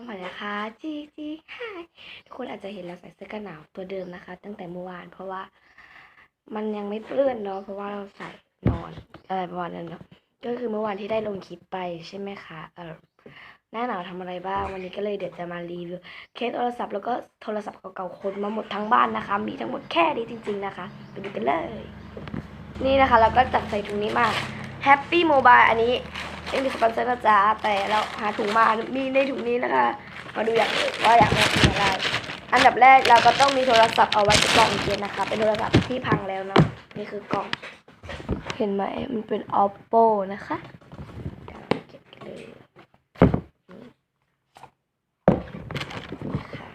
น้องผ่านนะคะจีจีไฮทุกคนอาจจะเห็นเราใส่เสื้อกันหนาวตัวเดิมนะคะ ตั้งแต่เมื่อวาน เพราะว่ามันยังไม่เปื้อนเนาะเพราะว่าเราใส่นอนอะไรประมาณนั้นเนาะก็คือเมื่อวานที่ได้ลงคลิปไปใช่ไหมคะเออหน้าหนาวทำอะไรบ้างวันนี้ก็เลยเดี๋ยวจะมารีวิวเคสโทรศัพท์แล้วก็โทรศัพท์เก่าๆคนมาหมดทั้งบ้านนะคะ มีทั้งหมดแค่นี้จริง ๆนะคะไปดูกันเลย นี่นะคะเราก็จัดใส่ถุงนี้มา Happy Mobile อันนี้ ไม่มีสปอนเซอร์นะจ๊ะแต่เราหาถุงมา มีในถุงนี้นะคะ มาดูอย่างอื่นว่าอยากได้ถุงอะไร อันดับแรกเราก็ต้องมีโทรศัพท์เอาไว้กล่องเกนนะคะ เป็นโทรศัพท์ที่พังแล้วเนาะ นี่คือกล่อง เห็นไหมมันเป็น oppo นะคะเดี๋ยวเราเก็บเลยนี่นะคะ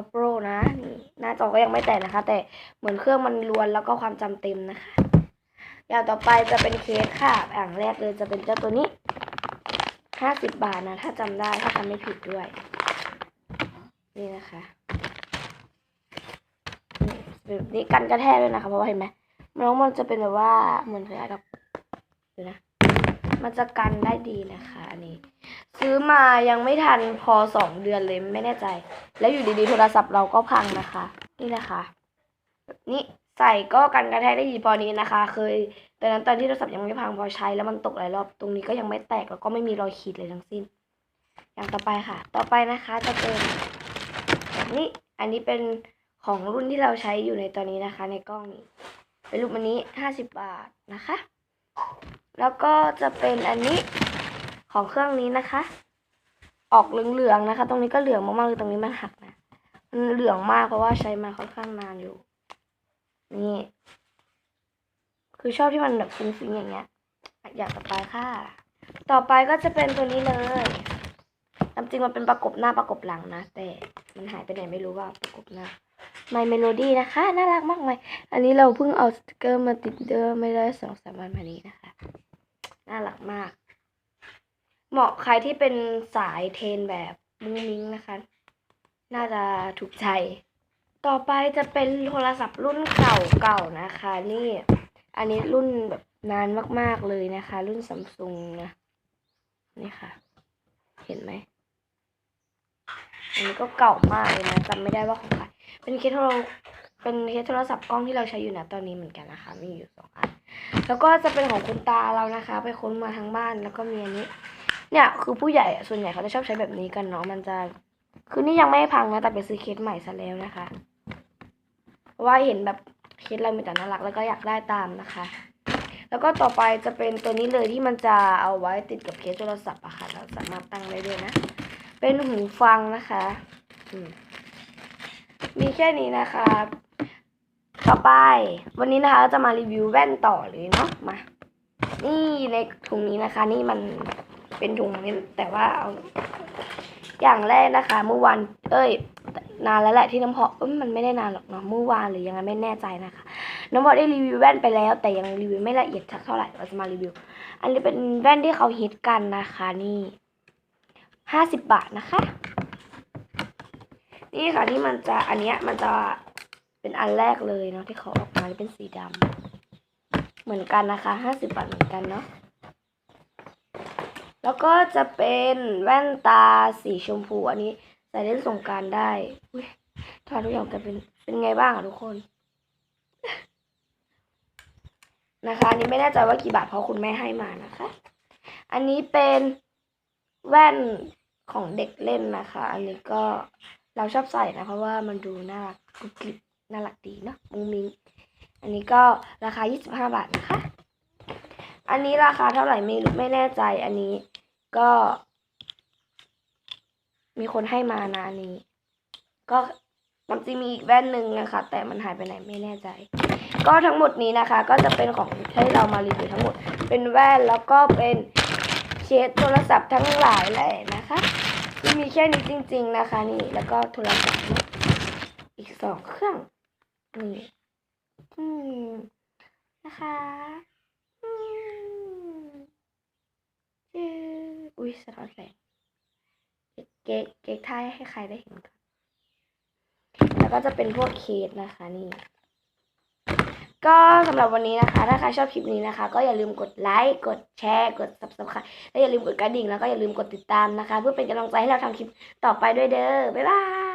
oppo นะนี่หน้าจอก็ยังไม่แตกนะคะ แต่เหมือนเครื่องมันรวนแล้วก็ความจำเต็มนะคะ อย่างต่อไปจะเป็นเคสค่ะอย่างแรกเลยจะเป็นเจ้าตัวนี้ห้าสิบบาทนะ ถ้าจำได้ถ้าจำไม่ผิดด้วย นี่นะคะนี่แบบนี้กันกระแทกด้วยนะคะเพราะว่าเห็นไหมน้องมันจะเป็นแบบว่าเหมือนคล้ายกับดูนะมันจะกันได้ดีนะคะอันนี้ ซื้อมายังไม่ทันพอสองเดือนเลยไม่แน่ใจ แล้วอยู่ดีๆโทรศัพท์เราก็พังนะคะ นี่นะคะนี้ ใส่ก็กันกระแทกได้ดีพอนี้นะคะ เคยตอนนั้นตอนที่โทรศัพท์ยังไม่พังพอใช้แล้วมันตกหลายรอบตรงนี้ก็ยังไม่แตกแล้วก็ไม่มีรอยขีดเลยทั้งสิ้น อย่างต่อไปค่ะ ต่อไปนะคะจะเป็นแบบนี้อันนี้เป็นของรุ่นที่เราใช้อยู่ในตอนนี้นะคะ ในกล้องนี้เป็นรูปอันนี้ห้าสิบบาทนะคะ แล้วก็จะเป็นอันนี้ของเครื่องนี้นะคะ ออกเหลืองๆนะคะ ตรงนี้ก็เหลืองมากๆเลยตรงนี้มันหักนะมันเหลืองมากเพราะว่าใช้มาค่อนข้างนานอยู่ นี่ คือชอบที่มันแบบฟุ้งๆอย่างเงี้ย อยากต่อไปค่ะ ต่อไปก็จะเป็นตัวนี้เลยตามจริงมันเป็นประกบหน้าประกบหลังนะ แต่มันหายไปไหนไม่รู้ว่าประกบหน้า My Melody นะคะ น่ารักมากเลย อันนี้เราเพิ่งเอาสติกเกอร์มาติดเดอร์ไม่ได้สองสามวันมานี้นะคะ น่ารักมาก เหมาะใครที่เป็นสายเทนแบบมุ้งมิ้งนะคะ น่าจะถูกใจ ต่อไปจะเป็นโทรศัพท์รุ่นเก่าๆนะคะ นี่ อันนี้รุ่นแบบนานมากๆเลยนะคะ รุ่นซัมซุงนะนี่ค่ะ เห็นไหมอันนี้ก็เก่ามากเลยนะจำไม่ได้ว่าของใครเป็นเคสโทรเป็นเคสโทรศัพท์กล้องที่เราใช้อยู่นะตอนนี้เหมือนกันนะคะมีอยู่สองอันแล้วก็จะเป็นของคุณตาเรานะคะ ไปค้นมาทั้งบ้านแล้วก็มีอันนี้ เนี่ยคือผู้ใหญ่ส่วนใหญ่เขาจะชอบใช้แบบนี้กันเนาะมันจะคือนี่ยังไม่พังนะแต่ไปซื้อเคสใหม่ซะแล้วนะคะ ว่าเห็นแบบเคสเรามีแต่น่ารักแล้วก็อยากได้ตามนะคะ แล้วก็ต่อไปจะเป็นตัวนี้เลยที่มันจะเอาไว้ติดกับเคสโทรศัพท์อะค่ะเราสามารถตั้งได้ด้วยนะ เป็นหูฟังนะคะมมีแค่นี้นะคะ ต่อไป วันนี้นะคะเราจะมารีวิวแว่นต่อเลยเนาะมานี่ในถุงนี้นะคะ นี่มันเป็นถุงนี้แต่ว่าเอาอย่างแรกนะคะ เมื่อวานเอ้ย นานแล้วแหละที่น้ำพอเอ้ยมันไม่ได้นานหรอกเนาะเมื่อวานหรือยังไงไม่แน่ใจนะคะ น้องพอได้รีวิวแว่นไปแล้ว แต่ยังรีวิวไม่ละเอียดสักเท่าไหร่เราจะมารีวิว อันนี้เป็นแว่นที่เขาฮิตกันนะคะนี่ห้าสิบบาทนะคะ นี่ค่ะที่มันจะอันเนี้ยมันจะเป็นอันแรกเลยเนาะที่เขาออกมาเป็นสีดำเหมือนกันนะคะห้าสิบบาทเหมือนกันเนาะแล้วก็จะเป็นแว่นตาสีชมพูอันนี้ ใส่เล่นสงการได้อุ้ยถอดทุกอย่างกันเป็นเป็นไงบ้างอะทุกคน นะคะอันนี้ไม่แน่ใจว่ากี่บาทเพราะคุณแม่ให้มานะคะ อันนี้เป็นแว่นของเด็กเล่นนะคะ อันนี้ก็เราชอบใส่นะเพราะว่ามันดูน่ารักกรุบกริบน่ารักดีเนาะมุ้งมิ้งอันนี้ก็ราคา 25 บาทนะคะ อันนี้ราคาเท่าไหร่ไม่รู้ไม่แน่ใจ อันนี้ก็ มีคนให้มานะนนี้ ก็มันจะมีอีกแว่นหนึ่งนะคะ แต่มันหายไปไหนไม่แน่ใจ ก็ทั้งหมดนี้นะคะ ก็จะเป็นของที่เรามารีวิวทั้งหมด เป็นแว่นแล้วก็เป็นเคสโทรศัพท์ทั้งหลายแหละนะคะที่มีแค่นี้จริง ๆนะคะ นี่แล้วก็โทรศัพท์อีกสองเครื่องนี่อืมนะคะอืมจืออุ้ยสะท้อนแสง เก๊กเก๊กท่ายให้ใครได้เห็นกันแล้วก็จะเป็นพวกเคสนะคะนี่ ก็สำหรับวันนี้นะคะ ถ้าใครชอบคลิปนี้นะคะ ก็อย่าลืมกดไลค์กดแชร์กด subscribe และอย่าลืมกดกระดิ่งแล้วก็อย่าลืมกดติดตามนะคะ เพื่อเป็นกำลังใจให้เราทำคลิปต่อไปด้วยเด้อบ๊ายบาย